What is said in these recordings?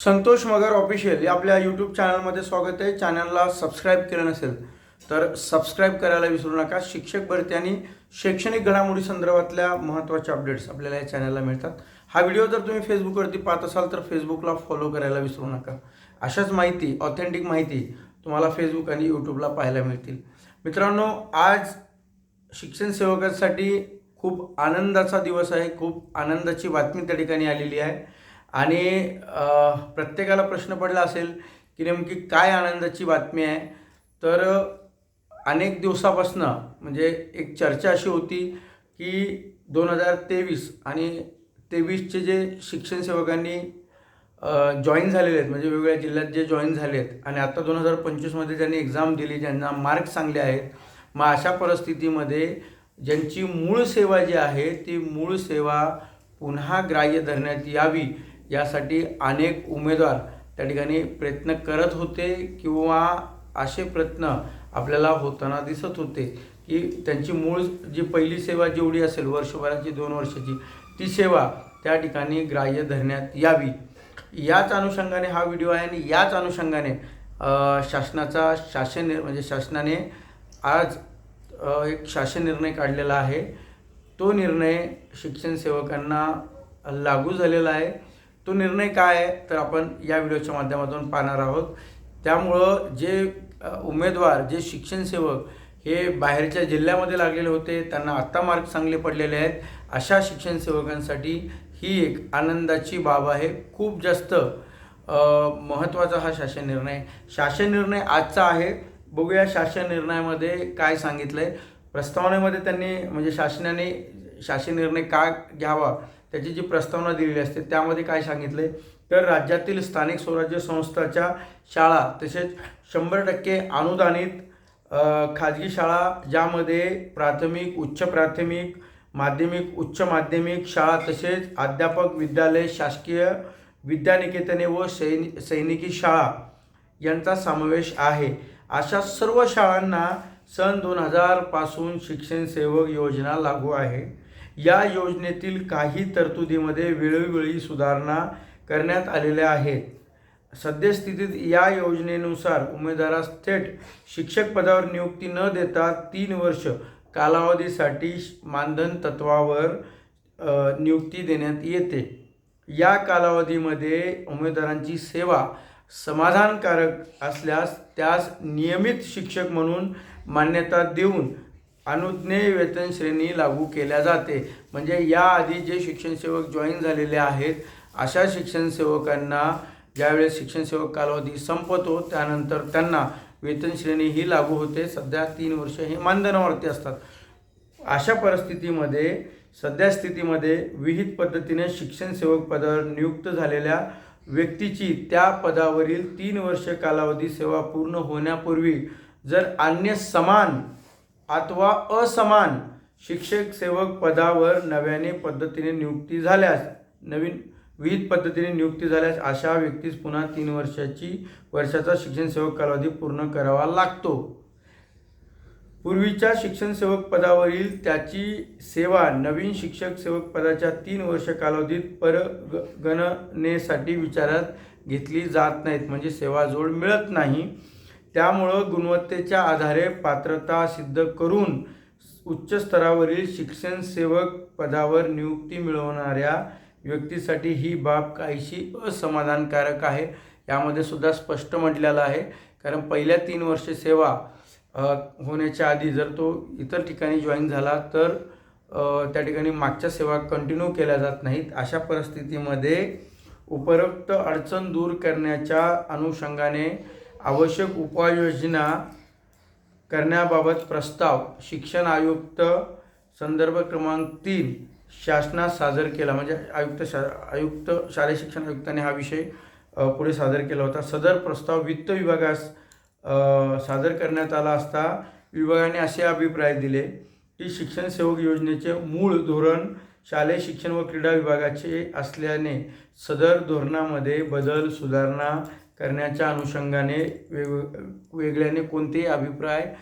संतोष मगर official या आपल्या YouTube चॅनलमध्ये स्वागत आहे. चॅनलला सबस्क्राईब केलं नसेल तर सबस्क्राईब करायला विसरू नका. शिक्षक भरती आणि शैक्षणिक घडामोडी संदर्भातल्या महत्त्वाच्या अपडेट्स आपल्याला या चॅनलला मिळतात. हा व्हिडिओ जर तुम्ही फेसबुकवरती पाहत असाल तर फेसबुकला फॉलो करायला विसरू नका. अशाच माहिती ऑथेंटिक माहिती तुम्हाला फेसबुक आणि यूट्यूबला पाहायला मिळतील. मित्रांनो आज शिक्षण सेवकांसाठी खूप आनंदाचा दिवस आहे. खूप आनंदाची बातमी त्या ठिकाणी आलेली आहे. आणि प्रत्येकाला प्रश्न पडला असेल की नेमकी काय आनंदाची बातमी आहे. तर अनेक दिवसापासनं म्हणजे एक चर्चा अशी होती की दोन हजार तेवीस आणि तेवीसचे जे शिक्षण सेवकांनी जॉईन झालेले आहेत म्हणजे वेगवेगळ्या जिल्ह्यात जे जॉईन झाले आहेत आणि आता दोन हजार पंचवीसमध्ये ज्यांनी एक्झाम दिली ज्यांना मार्क्स चांगले आहेत मग अशा परिस्थितीमध्ये ज्यांची मूळ सेवा जी आहे ती मूळ सेवा पुन्हा ग्राह्य धरण्यात यावी यासाठी अनेक उमेदवार त्या ठिकाणी प्रयत्न करत होते किंवा असे प्रयत्न आपल्याला होताना दिसत होते की त्यांची मूळ जी पहिली सेवा जेवढी असेल वर्षभराची दोन वर्षाची ती सेवा त्या ठिकाणी ग्राह्य धरण्यात यावी. याच अनुषंगाने हा व्हिडिओ आहे आणि याच अनुषंगाने शासनाचा शासन म्हणजे शासनाने आज एक शासन निर्णय काढलेला आहे. तो निर्णय शिक्षण सेवकांना लागू झालेला आहे. तो निर्णय काय आहे तर आपण या व्हिडिओच्या माध्यमातून पाहणार आहोत. त्यामुळं जे उमेदवार जे शिक्षण सेवक हे बाहेरच्या जिल्ह्यामध्ये लागलेले होते त्यांना आत्ता मार्क चांगले पडलेले आहेत. अशा शिक्षण सेवकांसाठी ही एक आनंदाची बाब आहे. खूप जास्त महत्त्वाचा हा शासन निर्णय. शासन निर्णय आजचा आहे. बघूया शासन निर्णयामध्ये काय सांगितलं आहे प्रस्तावनेमध्ये त्यांनी म्हणजे शासनाने शासन निर्णय का घ्यावा? त्याची जी प्रस्तावना दिलेली असते त्यामध्ये काय सांगितले तर राज्यातील स्थानिक स्वराज्य संस्थाच्या शाळा तसेच शंभर टक्के अनुदानित खाजगी शाळा ज्यामध्ये प्राथमिक उच्च प्राथमिक माध्यमिक उच्च माध्यमिक शाळा तसेच अध्यापक विद्यालय शासकीय विद्यानिकेतने व सैनि सैनिकी शाळा यांचा समावेश आहे. अशा सर्व शाळांना सन दोन हजारपासून शिक्षण सेवक योजना लागू आहे. या योजनेतील काही तरतुदीमध्ये वेळोवेळी सुधारणा करण्यात आलेल्या आहेत. सद्यस्थितीत या योजनेनुसार उमेदवारास थेट शिक्षक पदावर नियुक्ती न देता तीन वर्ष कालावधीसाठी मानधन तत्वावर नियुक्ती देण्यात येते. या कालावधीमध्ये उमेदवारांची सेवा समाधानकारक असल्यास त्यास नियमित शिक्षक म्हणून मान्यता देऊन अनुज्ञेय वेतन श्रेणी लागू केल्या जाते. म्हणजे याआधी जे शिक्षण सेवक जॉईन झालेले आहेत अशा शिक्षण सेवकांना ज्यावेळेस शिक्षण सेवक कालावधी संपतो त्यानंतर त्यांना वेतन श्रेणी ही लागू होते. सध्या तीन वर्ष हे मानधनावरती असतात. अशा परिस्थितीमध्ये सध्या स्थितीमध्ये विहित पद्धतीने शिक्षण सेवक पदावर नियुक्त झालेल्या व्यक्तीची त्या पदावरील तीन वर्ष कालावधी सेवा पूर्ण होण्यापूर्वी जर अन्य समान अथवा असमान शिक्षक सेवक पदावर नव्याने पद्धतीने नियुक्ती झाल्यास नवीन विविध पद्धतीने नियुक्ती झाल्यास अशा व्यक्तीस पुन्हा तीन वर्षाची वर्षाचा शिक्षण सेवक कालावधी पूर्ण करावा लागतो. पूर्वीच्या शिक्षण सेवक पदावरील त्याची सेवा नवीन शिक्षक सेवक पदाच्या तीन वर्ष कालावधीत परगणनेसाठी विचारात घेतली जात नाहीत. म्हणजे सेवा जोड मिळत नाही. त्यामुळं गुणवत्तेच्या आधारे पात्रता सिद्ध करून उच्च स्तरावरील शिक्षण सेवक पदावर नियुक्ती मिळवणाऱ्या व्यक्तीसाठी ही बाब काहीशी असमाधानकारक आहे. यामध्ये सुद्धा स्पष्ट म्हटलेलं आहे. कारण पहिल्या तीन वर्ष सेवा होण्याच्या आधी जर तो इतर ठिकाणी जॉईन झाला तर त्या ठिकाणी मागच्या सेवा कंटिन्यू केल्या जात नाहीत. अशा परिस्थितीमध्ये उपरोक्त अडचण दूर करण्याच्या अनुषंगाने आवश्यक उपाययोजना करण्याबाबत प्रस्ताव शिक्षण आयुक्त संदर्भ क्रमांक तीन शासनास सादर केला. म्हणजे आयुक्त शा आयुक्त शालेय शिक्षण आयुक्ताने हा विषय पुढे सादर केला होता. सदर प्रस्ताव वित्त विभागास सादर करण्यात आला असता विभागाने असे अभिप्राय दिले की शिक्षण सेवक योजनेचे मूळ धोरण शालेय शिक्षण व क्रीडा विभागाचे असल्याने सदर धोरणामध्ये बदल सुधारणा करण्याच्या अनुषंगाने वेग वेगळ्याने कोणतेही अभिप्राय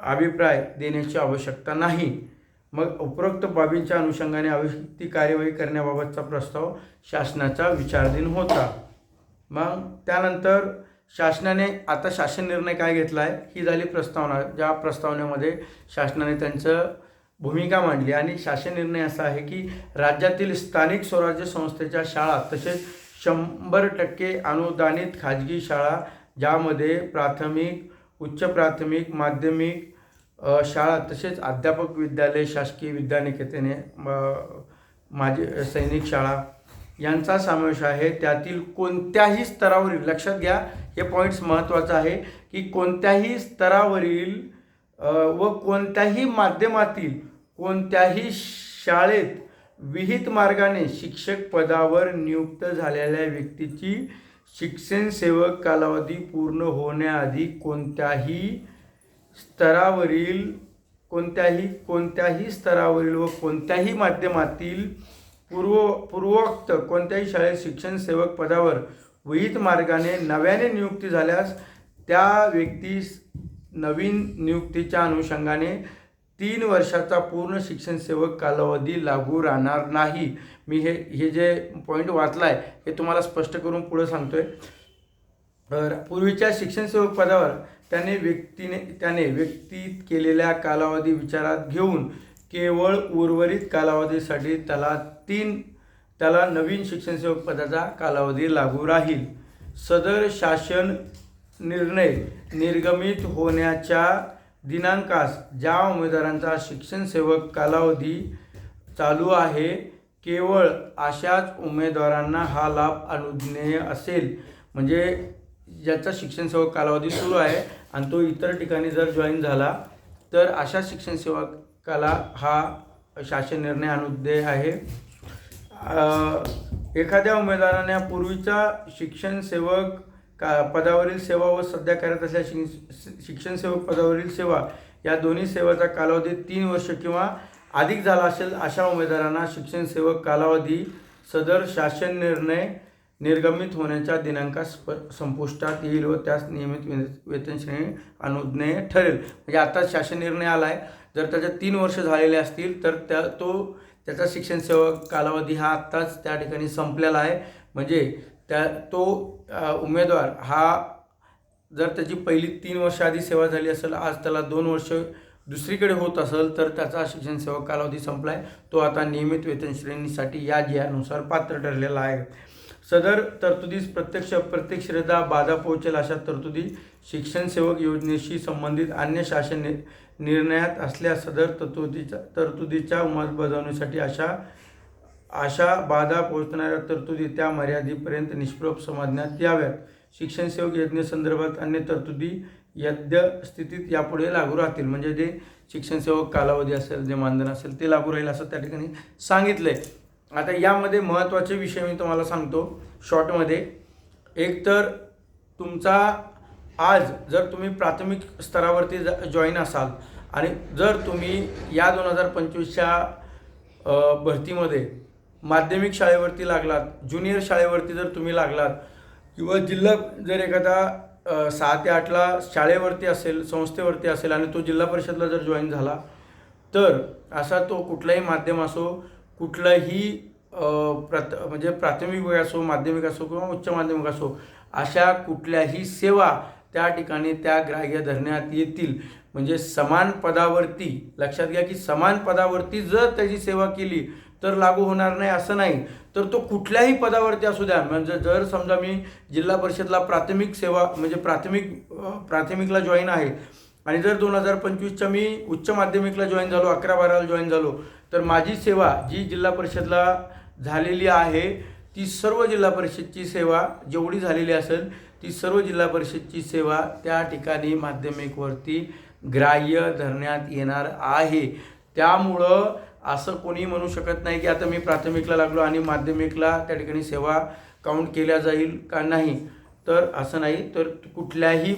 अभिप्राय देण्याची आवश्यकता नाही. मग उपरोक्त बाबींच्या अनुषंगाने आवश्यक ती कार्यवाही करण्याबाबतचा प्रस्ताव शासनाचा विचाराधीन होता. मग त्यानंतर शासनाने आता शासन निर्णय काय घेतला आहे ही झाली प्रस्तावना ज्या प्रस्तावनेमध्ये शासनाने त्यांचं भूमिका मांडली. आणि शासन निर्णय असा आहे की राज्यातील स्थानिक स्वराज्य संस्थेच्या शाळा तसेच शंभर टक्के अनुदानित खाजगी शाळा ज्यामध्ये प्राथमिक उच्च प्राथमिक माध्यमिक शाळा तसेच अध्यापक विद्यालय शासकीय विद्यानिकेतने म- सैनिक शाळा यांचा समावेश आहे. त्यातील कोणत्याही स्तरावरील लक्षात घ्या हे पॉईंट्स महत्त्वाचं आहे की कोणत्याही स्तरावरील व कोणत्याही माध्यमातील कोणत्याही शाळेत विहित मार्गाने शिक्षक पदावर नियुक्त झालेल्या व्यक्तीची शिक्षण सेवक कालावधी पूर्ण होण्याआधी कोणत्याही स्तरावरील कोणत्याही कोणत्याही स्तरावरील व कोणत्याही माध्यमातील पूर्व पूर्वोक्त कोणत्याही शाळेत शिक्षण सेवक पदावर विहित मार्गाने नव्याने नियुक्ती झाल्यास त्या व्यक्तीस नवीन नियुक्तीच्या अनुषंगाने तीन वर्षाचा पूर्ण शिक्षण सेवक कालावधी लागू राहणार नाही. मी हे हे जे पॉईंट वाचला आहे हे तुम्हाला स्पष्ट करून पुढं सांगतो तर पूर्वीच्या शिक्षण सेवक पदावर त्याने व्यक्तीने त्याने व्यक्तीत केलेल्या कालावधी विचारात घेऊन केवळ उर्वरित कालावधीसाठी त्याला तीन त्याला नवीन शिक्षण सेवक पदाचा कालावधी लागू राहील. सदर शासन निर्णय निर्गमित होण्याच्या दिनांकास ज्या उमेदवारांचा शिक्षण सेवक कालावधी चालू आहे केवळ अशाच उमेदवारांना हा लाभ अनुज्ञेय असेल. म्हणजे ज्याचा शिक्षण सेवक कालावधी सुरू आहे आणि तो इतर ठिकाणी जर जॉईन झाला तर अशा शिक्षण सेवकाला हा शासन निर्णय अनुज्ञेय आहे. एखाद्या उमेदवाराने पूर्वीचा शिक्षण सेवक का पदावरील सेवा व सध्या करत असलेल्या शिक शिक्षण सेवक पदावरील सेवा या दोन्ही सेवाचा कालावधी तीन वर्ष किंवा अधिक झाला असेल अशा उमेदवारांना शिक्षण सेवक कालावधी सदर शासन निर्णय निर्गमित होण्याच्या दिनांकास प संपुष्टात येईल व त्यास नियमित वे वेतन श्रेणी अनुज्ञेय ठरेल. म्हणजे आता शासन निर्णय आला आहे जर त्याच्या तीन वर्ष झालेले असतील तर त्या तो त्याचा शिक्षण सेवक कालावधी हा आत्ताच त्या ठिकाणी संपलेला आहे. म्हणजे त्या तो उमेदवार हा जर त्याची पहिली तीन वर्ष आधी सेवा झाली असेल आज त्याला दोन वर्ष दुसरीकडे होत असेल तर त्याचा शिक्षण सेवा कालावधी संपला आहे तो आता नियमित वेतन श्रेणीसाठी या जियानुसार पात्र ठरलेला आहे. सदर तरतुदीस प्रत्यक्ष अप्रत्यक्षरित्या बाधा पोहोचेल अशा तरतुदी शिक्षण सेवक योजनेशी संबंधित अन्य शासन नि- निर्णयात असल्या सदर तरतुदीच्या तरतुदीच्या अंमलबजावणीसाठी अशा अशा बाधा पोहोचणाऱ्या तरतुदी त्या मर्यादेपर्यंत निष्प्रभ समजण्यात याव्यात. शिक्षणसेवक यज्ञसंदर्भात अन्य तरतुदी यद्य स्थितीत यापुढे लागू राहतील. म्हणजे जे शिक्षणसेवक कालावधी असेल जे मानधन असेल ते लागू राहील असं त्या ठिकाणी सांगितलं आहे आता यामध्ये महत्त्वाचे विषय मी तुम्हाला सांगतो शॉर्टमध्ये. एक तर तुमचा आज जर तुम्ही प्राथमिक स्तरावरती जॉईन असाल आणि जर तुम्ही या दोन हजार पंचवीसच्या भरतीमध्ये माध्यमिक शाळेवरती लागलात ज्युनियर शाळेवरती जर तुम्ही लागलात किंवा जिल्हा जर एखादा सहा ते आठला शाळेवरती असेल संस्थेवरती असेल आणि तो जिल्हा परिषदला जर जॉईन झाला तर असा तो कुठलाही माध्यम असो कुठलाही अ, म्हणजे प्राथमिक वय असो माध्यमिक असो किंवा उच्च माध्यमिक असो अशा कुठल्याही सेवा त्या ठिकाणी त्या ग्राह्य धरण्यात येतील. म्हणजे समान पदावरती लक्षात घ्या की समान पदावरती जर त्याची सेवा केली तर लागू होणार नाही असं नाही. तर तो कुठल्याही पदावरती असू द्या. म्हणजे जर समजा मी जिल्हा परिषदला प्राथमिक सेवा म्हणजे प्राथमिक प्राथमिकला जॉईन आहे आणि जर दोन हजार पंचवीसच्या मी उच्च माध्यमिकला जॉईन झालो अकरा बाराला जॉईन झालो तर माझी सेवा जी जिल्हा परिषदला झालेली आहे ती सर्व जिल्हा परिषदची सेवा जेवढी झालेली असेल ती सर्व जिल्हा परिषदची सेवा त्या ठिकाणी माध्यमिकवरती ग्राह्य धरण्यात येणार आहे. त्यामुळं असं कोणी म्हणू शकत नाही की आता मी प्राथमिकला लागलो आणि माध्यमिकला त्या ठिकाणी सेवा काउंट केल्या जाईल का नाही. तर असं नाही तर कुठल्याही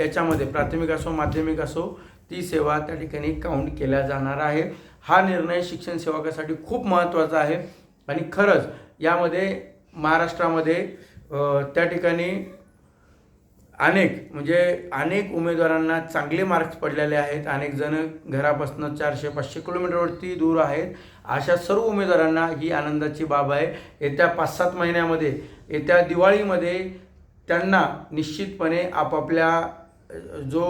याच्यामध्ये प्राथमिक असो माध्यमिक असो ती सेवा त्या ठिकाणी काउंट केल्या जाणार आहे. हा निर्णय शिक्षण सेवकासाठी खूप महत्त्वाचा आहे. आणि खरंच यामध्ये महाराष्ट्रामध्ये त्या ठिकाणी अनेक म्हणजे अनेक उमेदवारांना चांगले मार्क्स पडलेले आहेत. अनेक जण घरापासून चारशे पाचशे किलोमीटरवरती दूर आहेत. अशा सर्व उमेदवारांना ही आनंदाची बाब आहे. येत्या पाच सात महिन्यामध्ये येत्या दिवाळीमध्ये त्यांना निश्चितपणे आपापल्या जो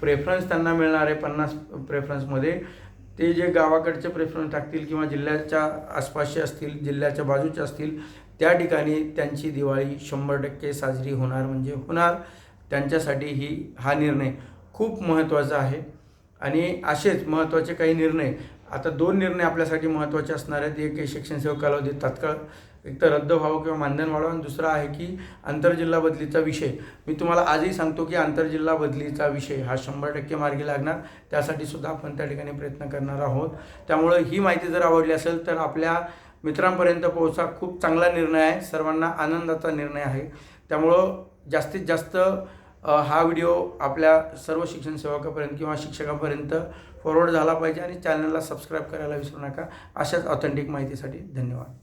प्रेफरन्स त्यांना मिळणार आहे पन्नास प्रेफरन्समध्ये ते जे गावाकडचे प्रेफरन्स टाकतील किंवा जिल्ह्याच्या आसपासचे असतील जिल्ह्याच्या बाजूचे असतील त्या ठिकाणी त्यांची दिवाळी शंभर टक्के साजरी होणार म्हणजे होणार. त्यांच्यासाठी ही हा निर्णय खूप महत्त्वाचा आहे. आणि असेच महत्त्वाचे काही निर्णय आता दोन निर्णय आपल्यासाठी महत्त्वाचे असणार आहेत. एक शिक्षण सेवा कालावधी तात्काळ एक तर रद्द व्हावं किंवा मानधन वाढावं. आणि दुसरा आहे की आंतरजिल्हा बदलीचा विषय. मी तुम्हाला आजही सांगतो की आंतरजिल्हा बदलीचा विषय हा शंभर टक्के मार्गी लागणार. त्यासाठी सुद्धा आपण त्या ठिकाणी प्रयत्न करणार आहोत. त्यामुळं ही माहिती जर आवडली असेल तर आपल्या मित्रांपर्यंत पोहोचा खूप चांगला निर्णय आहे. सर्वांना आनंदाचा निर्णय आहे. त्यामुळं जास्तीत जास्त हा व्हिडिओ आपल्या सर्व शिक्षण सेवकापर्यंत किंवा शिक्षकापर्यंत फॉरवर्ड झाला पाहिजे आणि चॅनलला सबस्क्राईब करायला विसरू नका. अशाच ऑथेंटिक माहितीसाठी धन्यवाद.